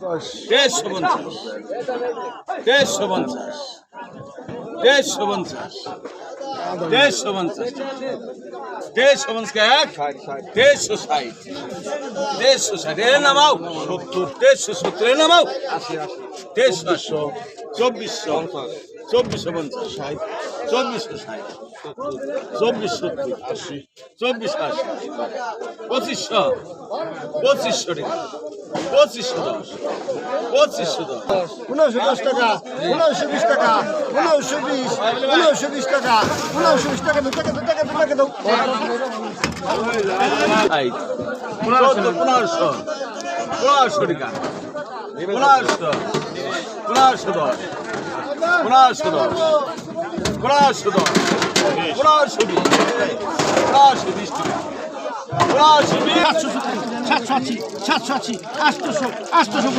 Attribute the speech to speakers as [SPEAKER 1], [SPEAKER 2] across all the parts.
[SPEAKER 1] দেড়শো পঞ্চাশ দেড়শো পঞ্চাশ দেড়শো পঞ্চাশ দেড়শো পঞ্চাশ দেড়শো পঞ্চাশ দেড়শো ষাট দেড়শো ষাট নামাও সত্তর দেড়শো সত্তর এ নামাও দেড়শো চব্বিশশো চব্বিশশো পঞ্চাশ ষাট চব্বিশশো ষাট চব্বিশ সত্তর আশি চব্বিশ আশি পঁচিশশো পঁচিশশো টাকা পঁচিশশো দশ। পঁচিশশো দশ।
[SPEAKER 2] পনেরোশো দশ টাকা পনেরোশো বিশ টাকা পনেরোশো বিশ পনেরোশো বিশ টাকা পনেরোশো বিশ টাকা দু টাকা দু টাকা দু টাকা দাও
[SPEAKER 1] চোদ্দ পনেরোশো পনেরোশো টাকা। পনেরোশো পনেরোশো দশ। পনেরোশো দশ। পনেরোশো দশ। পনেরোশো বিশ। পনেরোশো বিশ টাকা। পনেরোশো বিশ।
[SPEAKER 2] সাতশো আশি সাতশো আশি আটশোশো আটশোশো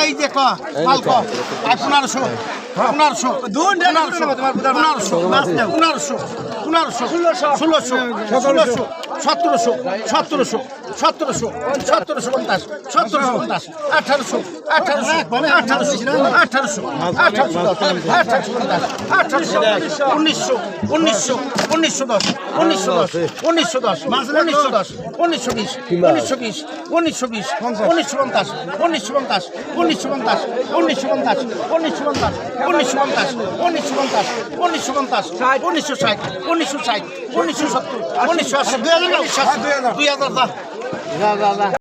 [SPEAKER 2] এই দেখো মাল কো আপনারশো পনেরোশো পনেরোশো পনেরোশো পনেরোশো ষোলোশো ষোলোশো সতেরোশো সতেরোশো সতেরোশো সতেরোশো পঞ্চাশ সতেরোশো পঞ্চাশ আঠারোশো আঠারোশো আঠারোশো আঠারোশো আঠারোশো আঠারোশো পঞ্চাশ আঠারোশো উনিশশো উনিশশো উনিশশো দশ উনিশশো দশ উনিশশো দশ উনিশশো দশ উনিশশো বিশ উনিশশো বিশ উনিশশো বিশ উনিশশো পঞ্চাশ উনিশশো পঞ্চাশ উনিশশো পঞ্চাশ উনিশশো পঞ্চাশ উনিশশো পঞ্চাশ উনিশশো পঞ্চাশ উনিশশো পঞ্চাশ উনিশশো পঞ্চাশ উনিশশো ষাট উনিশশো ষাট উনিশশো সত্তর উনিশশো আশি দুই হাজার দুই হাজার